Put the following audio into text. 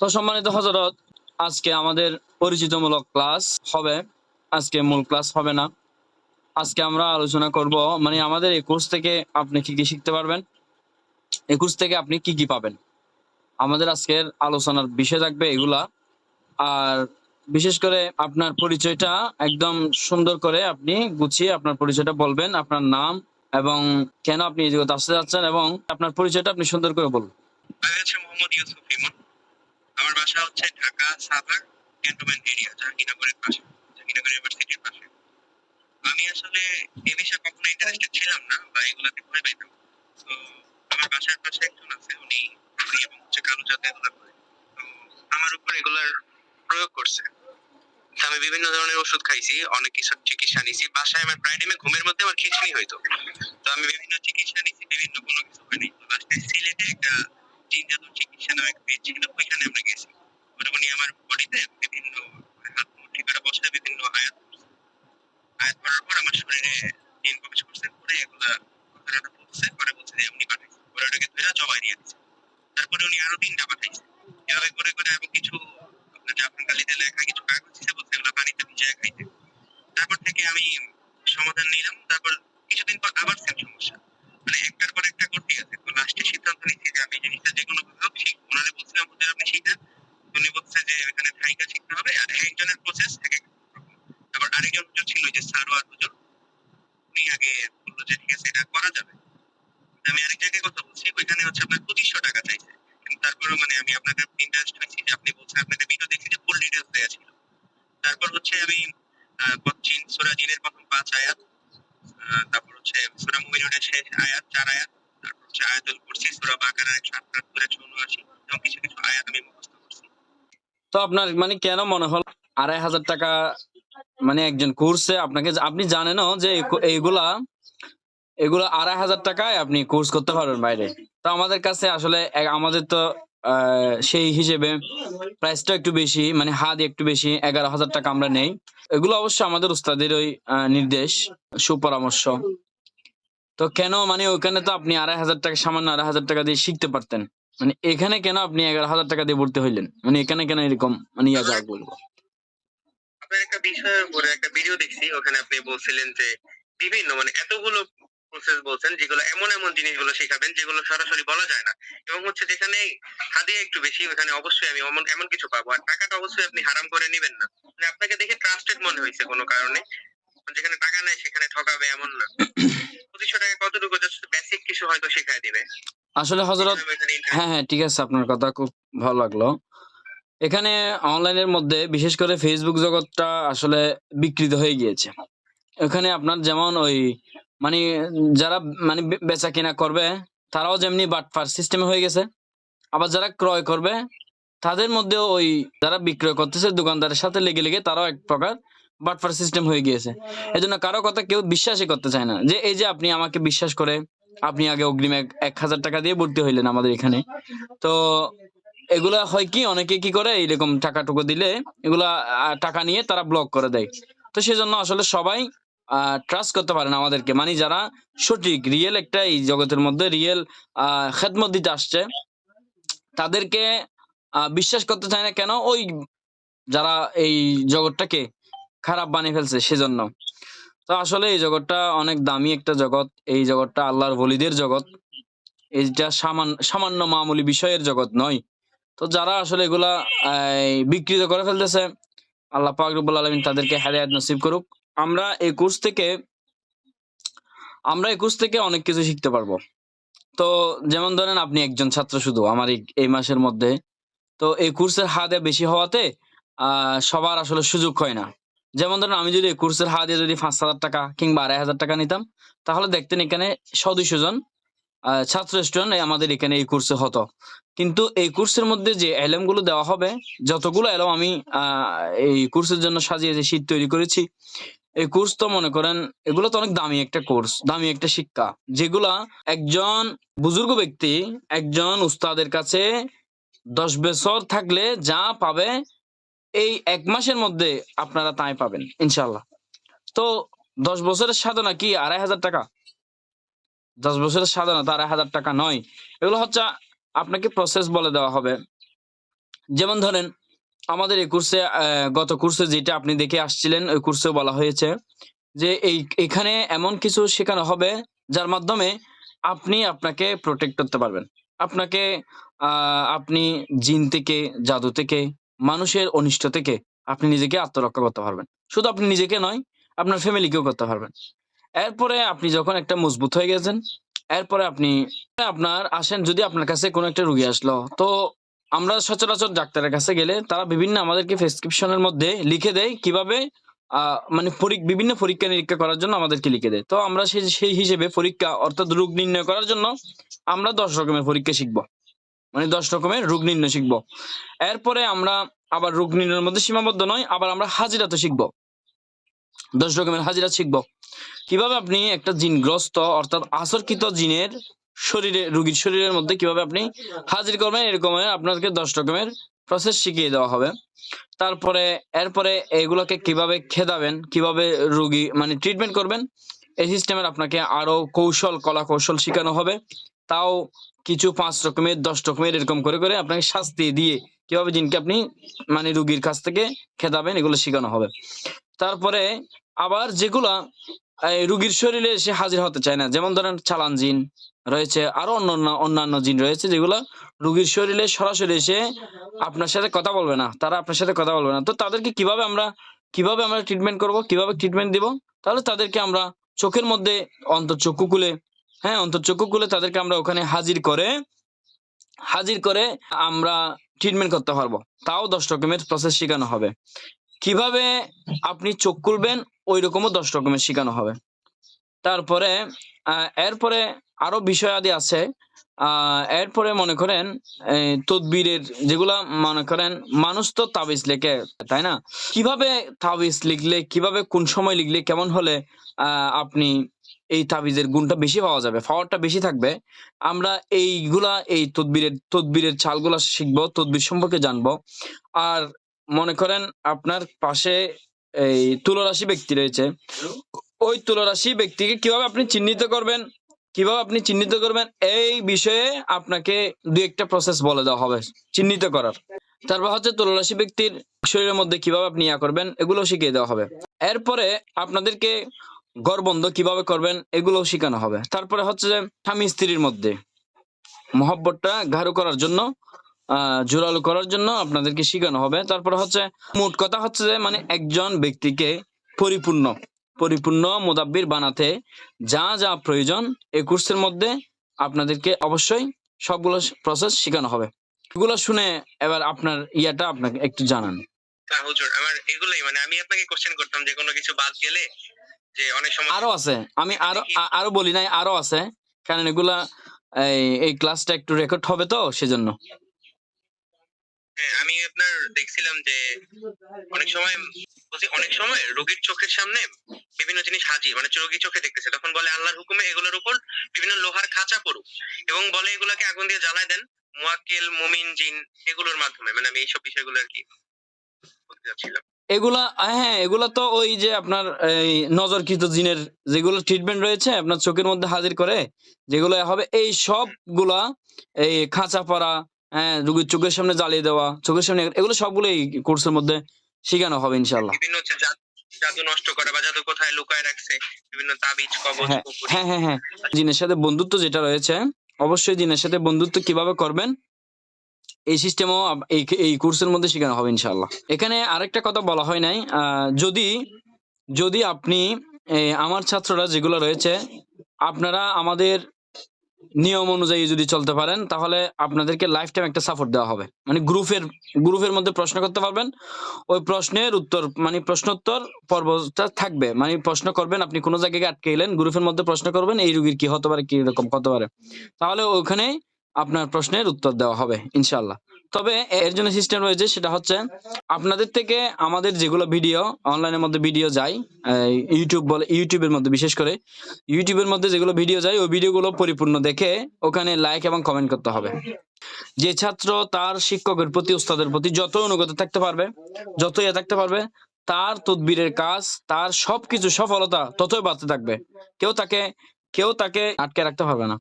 তো সম্মানিত হযরত, আজকে আমাদের পরিচিতমূলক ক্লাস হবে। আজকে মূল ক্লাস হবে না। আজকে আমরা আলোচনা করব মানে আমাদের কোর্স থেকে আপনি কি কি শিখতে পারবেন? কোর্স থেকে আপনি কি কি পাবেন? আমাদের আজকের আলোচনার বিষয় থাকবে এগুলা। আর বিশেষ করে আপনার পরিচয়টা একদম সুন্দর করে আপনি গুছিয়ে আপনার পরিচয়টা বলবেন, আপনার নাম এবং কেন আপনি এই জগতে আসতে যাচ্ছেন এবং আপনার পরিচয়টা আপনি সুন্দর করে বলুন। আমি হচ্ছে মোহাম্মদ ইউসুফ ইমন। আমার বাসা হচ্ছে ঢাকা সাভার ক্যান্টনমেন্ট এরিয়া, জাহাঙ্গীরনগরের পাশে, জাহাঙ্গীরনগর ইউনিভার্সিটির পাশে। আমি আসলে এ বিষয়ে কখনো ইন্টারেস্টেড ছিলাম না বা এগুলাতে ভয় পাইতাম তো আমার বাসার পাশে একজন আছে, উনি এবং হচ্ছে কালো জাতে এগুলা করে। আমার উপর এগুলার প্রয়োগ করছে। আমি বিভিন্ন ধরনের ওষুধ খাইছি, অনেক কিছু চিকিৎসা নিছি। বাসায় আমার প্রায় টাইমে ঘুমের মধ্যে আমার খিচুনি হইতো। তো আমি বিভিন্ন চিকিৎসা নিছি, বিভিন্ন কোনো কিছু হয়নি। সিলেটে একটা জাদুর চিকিৎসা নামে একটা পেজ ছিল, ওইখানে আমরা গেছি। ওটা আমার বডিতে বিভিন্ন হাত মুঠি করে বসে বিভিন্ন আয়াত আয়াত করার পর আমার শরীরে জিন প্রবেশ করছে, পরে এগুলা কথাটা বলছে, পরে বলছে যে উনি পাঠাইছে। পরে ওটাকে ধরে জবাই দিয়ে দিচ্ছে তারপরে উনি আরও তিনটা পাঠাইছে। এভাবে করে করে এবং কিছু আপনার জাফরান কালিতে লেখা, কিছু কাগজ ছিল বলছে এগুলো পানিতে ভিজিয়ে খাইতে। তারপর থেকে আমি সমাধান নিলাম। তারপর কিছুদিন পর আবার সেম সমস্যা। মানে একটার পর একটা করতে গেছে তো লাস্টে সিদ্ধান্ত নিচ্ছি যে আমি জিনিসটা যে কোনো ভাবে হোক ওনারে বলছিলাম হুজুর আপনি শিখেন উনি বলছে যে, এখানে থাইকা শিখতে হবে আর একজনের প্রসেস এক এক তারপর আরেকজন হুজুর ছিল যে সারোয়ার হুজুর উনি আগে বলল যে, ঠিক আছে, এটা করা যাবে। আমি আরেক জায়গায় কথা বলছি, ওইখানে হচ্ছে আপনার পঁচিশশো টাকা চাইছে। কিন্তু তারপরেও মানে আমি আপনাকে ইন্টারেস্ট হয়েছি যে, আপনি বলছেন আপনাকে ভিডিও দেখছি যে ফুল ডিটেলস দেওয়া ছিল। তারপর হচ্ছে আমি পশ্চিম সুরা প্রথম পাঁচ আয়াত তারপর হচ্ছে সুরা মুমিনুনের শেষ আয়াত, চার আয়াত, তারপর হচ্ছে আয়াতুল কুরসি, সুরা বাকারার এবং কিছু কিছু আয়াত আমি মুখস্থ করছি। তো আপনার মানে কেন মনে হল আড়াই হাজার টাকা মানে একজন কোর্সে আপনাকে আপনি জানেনও যে এই এইগুলা, এগুলো আড়াই হাজার টাকায় আপনি কোর্স করতে পারবেন বাইরে। তো আমাদের কাছে আসলে আমাদের তো সেই হিসেবে প্রাইসটা একটু বেশি মানে হাত একটু বেশি, এগারো হাজার টাকা আমরা নেই। এগুলো অবশ্য আমাদের উস্তাদের ওই নির্দেশ, সুপরামর্শ। তো কেন মানে ওখানে তো আপনি আড়াই হাজার টাকা, সামান্য আড়াই হাজার টাকা দিয়ে শিখতে পারতেন? মানে এখানে কেন আপনি এগারো হাজার টাকা দিয়ে ভর্তি হইলেন? মানে এখানে কেন এরকম মানে ইয়া যা বলব? একটা বিষয়ের উপরে একটা ভিডিও দেখছি, ওখানে আপনি বলছিলেন যে বিভিন্ন মানে এতগুলো প্রসেস বলছেন যেগুলো এমন এমন জিনিসগুলো শেখাবেন যেগুলো সরাসরি বলা যায় না। এবং হচ্ছে যেখানে হাদিয়া একটু বেশি, ওখানে অবশ্যই আমি এমন এমন কিছু পাবো। আর টাকাটা অবশ্যই আপনি হারাম করে নেবেন না। মানে আপনাকে দেখে ট্রাস্টেড মনে হয়েছে কোনো কারণে। যেখানে টাকা নেই সেখানে ঠকাবে এমন না। পঁচিশশো টাকা কতটুকু? বেসিক কিছু হয়তো শেখায় দিবে। আসলে হজরত হ্যাঁ হ্যাঁ ঠিক আছে আপনার কথা খুব ভালো লাগল। এখানে অনলাইনের মধ্যে বিশেষ করে ফেসবুক জগৎটা আসলে বিকৃত হয়ে গিয়েছে। এখানে আপনার যেমন ওই মানে যারা মানে বেচা কিনা করবে তারাও যেমনি বাটফার সিস্টেমে হয়ে গেছে। আবার যারা ক্রয় করবে তাদের মধ্যেও ওই যারা বিক্রয় করতেছে দোকানদারের সাথে লেগে লেগে তারাও এক প্রকার বাটফার সিস্টেম হয়ে গিয়েছে। এই জন্য কারও কথা কেউ বিশ্বাসই করতে চায় না। যে এই যে আপনি আমাকে বিশ্বাস করে, আপনি আগে অগ্রিম এক হাজার টাকা দিয়ে ভর্তি হইলেন আমাদের এখানে। তো এগুলা হয় কি, অনেকে কি করে এরকম টাকা টুকু দিলে এগুলা টাকা নিয়ে তারা ব্লক করে দেয়। তো সেজন্য আসলে সবাই ট্রাস্ট করতে পারেন আমাদেরকে। মানে যারা সঠিক রিয়েল একটা এই জগতের মধ্যে রিয়েল খেদমত দিতে আসছে, তাদেরকে বিশ্বাস করতে চায় না কেন? ওই যারা এই জগৎটাকে খারাপ বানিয়ে ফেলছে সেজন্য। তো আসলে এই জগৎটা অনেক দামি একটা জগৎ। এই জগৎটা আল্লাহর বলিদের জগৎ। এইটা সামান্য মামুলি বিষয়ের জগৎ নয়। তো যারা আসলে এগুলা বিকৃত করে ফেলতেছে, আল্লাহ পাক রব্বুল আলামিন তাদেরকে হেদায়েত নসিব করুক। আমরা এই কোর্স থেকে, আমরা এই কোর্স থেকে অনেক কিছু শিখতে পারব। তো যেমন ধরেন আপনি একজন ছাত্র শুধু, আমার এই- মাসের মধ্যে। তো এই কোর্সের হাতে বেশি হওয়াতে সবার আসলে সুযোগ হয় না। যেমন ধরেন আমি যদি কোর্সের দিয়ে যদি পাঁচ হাজার টাকা কিংবা আড়াই হাজার টাকা নিতাম, তাহলে দেখতেন এখানে সদস্য জন ছাত্র স্টুডেন্ট আমাদের এখানে এই কোর্সে হতো। কিন্তু এই কোর্সের মধ্যে যে গুলো দেওয়া হবে, যতগুলো এলএম আমি এই কোর্সের জন্য সাজিয়েছি শীট তৈরি করেছি, এই কোর্স তো মনে করেন এগুলো তো অনেক দামি একটা কোর্স দামি একটা শিক্ষা, যেগুলা একজন বুজুর্গ ব্যক্তি, একজন উস্তাদের কাছে দশ বছর থাকলে যা পাবে এই এক মাসের মধ্যে আপনারা তাই পাবেন ইনশাল্লাহ তো দশ বছরের সাধনা কি আড়াই হাজার টাকা? দশ বছরের সাধনা তো আড়াই হাজার টাকা নয়। এগুলো হচ্ছে আপনাকে প্রসেস বলে দেওয়া হবে। যেমন ধরেন, আমাদের এই কোর্সে গত কোর্সে যেটা আপনি দেখে আসছিলেন, ওই কোর্সে বলা হয়েছে যে এই, এখানে এমন কিছু শেখানো হবে যার মাধ্যমে আপনি আপনাকে প্রোটেক্ট করতে পারবেন। আপনাকে আপনি জিন থেকে, জাদু থেকে মানুষের অনিষ্ট থেকে আপনি নিজেকে আত্মরক্ষা করতে পারবেন। শুধু আপনি নিজেকে নয়, আপনার ফ্যামিলিকেও করতে পারবেন। এরপরে আপনি যখন একটা মজবুত হয়ে গেছেন, এরপরে আপনি, আপনার আসেন যদি আপনার কাছে কোনো একটা রুগী আসলো, তো আমরা সচরাচর ডাক্তারের কাছে গেলে তারা বিভিন্ন আমাদেরকে প্রেসক্রিপশনের মধ্যে লিখে দেয় কীভাবে মানে বিভিন্ন পরীক্ষা নিরীক্ষা করার জন্য আমাদেরকে লিখে দেয়। তো আমরা সেই সেই হিসেবে পরীক্ষা অর্থাৎ রোগ নির্ণয় করার জন্য আমরা দশ রকমের পরীক্ষা শিখব। মানে দশ রকমের রোগ নির্ণয় শিখব। এরপরে আমরা আবার রোগ নির্ণয়ের মধ্যে সীমাবদ্ধ নয় আবার আমরা হাজিরা তো শিখব। দশ রকমের হাজিরা শিখব। কীভাবে আপনি একটা জিনগ্রস্ত অর্থাৎ আসরকৃত জিনের শরীরে, রুগীর শরীরের মধ্যে কীভাবে আপনি হাজির করবেন এরকম আপনাকে দশ রকমের প্রসেস শিখিয়ে দেওয়া হবে। তারপরে, এরপরে এগুলোকে কীভাবে খেদাবেন, কীভাবে রুগী মানে ট্রিটমেন্ট করবেন, এই সিস্টেমের আপনাকে আরও কৌশল কলা কৌশল শেখানো হবে। তাও কিছু পাঁচ রকমের, দশ রকমের এরকম করে করে আপনাকে শাস্তি দিয়ে কীভাবে জিনকে আপনি মানে রুগীর কাছ থেকে খেদাবেন, এগুলো শেখানো হবে। তারপরে আবার যেগুলা রুগীর শরীরে এসে হাজির হতে চায় না, যেমন ধরেন চালান জিন রয়েছে, আরও অন্যান্য অন্যান্য জিন রয়েছে যেগুলো রুগীর শরীরে সরাসরি এসে আপনার সাথে কথা বলবে না, তারা আপনার সাথে কথা বলবে না। তো তাদেরকে কীভাবে আমরা কীভাবে আমরা ট্রিটমেন্ট করব, কীভাবে ট্রিটমেন্ট দিব? তাহলে তাদেরকে আমরা চোখের মধ্যে অন্তর্চক্ষু খুলে হ্যাঁ অন্তর্চক্ষু খুলে তাদেরকে আমরা ওখানে হাজির করে হাজির করে আমরা ট্রিটমেন্ট করতে পারব। তাও দশ রকমের প্রসেস শেখানো হবে। কীভাবে আপনি চোখ খুলবেন ওই রকমও দশ রকমের শেখানো হবে। তারপরে এরপরে আরও বিষয় আদি আছে এরপরে মনে করেন তদবিরের যেগুলা মনে করেন, মানুষ তো তাবিজ লেখে, তাই না? কীভাবে তাবিজ লিখলে, কীভাবে কোন সময় লিখলে কেমন হলে আপনি এই তাবিজের গুণটা বেশি পাওয়া যাবে, পাওয়ারটা বেশি থাকবে। আমরা এইগুলা, এই তদবিরের তদবিরের চালগুলা শিখব, তদবির সম্পর্কে জানব। আর মনে করেন আপনার পাশে এই তুলরাশি ব্যক্তি রয়েছে। ওই তুলরাশি ব্যক্তিকে কীভাবে আপনি চিহ্নিত করবেন? কীভাবে আপনি চিহ্নিত করবেন? এই বিষয়ে আপনাকে দু একটা প্রসেস বলে দেওয়া হবে, চিহ্নিত করার। তারপর হচ্ছে তুলরাশি ব্যক্তির শরীরের মধ্যে কীভাবে আপনি ইয়া করবেন, এগুলো শিখিয়ে দেওয়া হবে। এরপরে আপনাদেরকে গড়বন্ধ কীভাবে করবেন এগুলো শেখানো হবে। তারপরে হচ্ছে যে স্বামী স্ত্রীর মধ্যে মহব্বতটা গাঢ় করার জন্য জোরালো করার জন্য আপনাদেরকে শেখানো হবে। তারপরে হচ্ছে মোট কথা হচ্ছে যে মানে একজন ব্যক্তিকে পরিপূর্ণ পরিপূর্ণ মোদাব্বির বানাতে যা যা প্রয়োজন এই কোর্সের মধ্যে আপনাদেরকে অবশ্যই সবগুলো প্রসেস শেখানো হবে। এগুলো শুনে এবার আপনার ইয়াটা আপনাকে একটু জানান। হুজুর, আমার এগুলোই মানে আমি আপনাকে কোশ্চেন করতাম যে কোনো কিছু বাদ গেলে যে অনেক সময় আরও আছে। আমি আরও আরও বলি নাই আরও আছে। কারণ এগুলা এই ক্লাসটা একটু রেকর্ড হবে তো সেজন্য। হ্যাঁ, আমি আপনার দেখছিলাম যে অনেক সময় অনেক সময় রোগীর চোখের সামনে বিভিন্ন জিনিস হাজির মানে রোগী চোখে দেখতেছে। তখন বলে আল্লাহর হুকুমে এগুলোর উপর বিভিন্ন লোহার খাঁচা পড়ুক এবং বলে এগুলোকে আগুন দিয়ে জ্বালায় দেন মুয়াক্কেল মুমিন জিন এগুলোর মাধ্যমে। মানে আমি এইসব বিষয়গুলো আর কি বলতে চাচ্ছিলাম। এগুলা হ্যাঁ এগুলা তো ওই যে আপনার এই নজরকৃত জিনের যেগুলো ট্রিটমেন্ট রয়েছে আপনার চোখের মধ্যে হাজির করে যেগুলো হবে এই সবগুলা এই খাঁচা পড়া হ্যাঁ রুগীর চোখের সামনে জ্বালিয়ে দেওয়া চোখের সামনে এগুলো সবগুলো এই কোর্সের মধ্যে শেখানো হবে ইনশাল্লাহ বিভিন্ন হচ্ছে জাদু জাদু নষ্ট করা বা জাদু কোথায় লুকায় রাখছে বিভিন্ন তাবিজ কবজ হ্যাঁ হ্যাঁ হ্যাঁ হ্যাঁ জিনের সাথে বন্ধুত্ব যেটা রয়েছে অবশ্যই জিনের সাথে বন্ধুত্ব কীভাবে করবেন এই সিস্টেমও এই কোর্সের মধ্যে শেখানো হবে ইনশাল্লাহ এখানে আরেকটা কথা বলা হয় নাই। যদি যদি আপনি আমার ছাত্ররা যেগুলো রয়েছে, আপনারা আমাদের নিয়ম অনুযায়ী যদি চলতে পারেন, তাহলে আপনাদেরকে লাইফ টাইম একটা সাপোর্ট দেওয়া হবে। মানে গ্রুপের গ্রুপের মধ্যে প্রশ্ন করতে পারবেন। ওই প্রশ্নের উত্তর মানে প্রশ্নোত্তর পর্বটা থাকবে। মানে প্রশ্ন করবেন, আপনি কোনো জায়গায় আটকে গেলেন, গ্রুপের মধ্যে প্রশ্ন করবেন, এই রুগীর কি হতে পারে, কি রকম হতে পারে। তাহলে ওখানে আপনার প্রশ্নের উত্তর দেওয়া হবে ইনশাল্লাহ তবে এর জন্য সিস্টেম রয়েছে, সেটা হচ্ছে আপনাদের থেকে আমাদের যেগুলো ভিডিও অনলাইনের মধ্যে ভিডিও যায় ইউটিউব বলে ইউটিউবের মধ্যে বিশেষ করে ইউটিউবের মধ্যে যেগুলো ভিডিও যায়, ওই ভিডিওগুলো পরিপূর্ণ দেখে ওখানে লাইক এবং কমেন্ট করতে হবে। যে ছাত্র তার শিক্ষকের প্রতি, উস্তাদের প্রতি যত অনুগত থাকতে পারবে, যত ইয়ে থাকতে পারবে, তার তদবিরের কাজ, তার সবকিছু সফলতা ততই বাড়তে থাকবে। কেউ তাকে কেউ তাকে আটকে রাখতে পারবে না।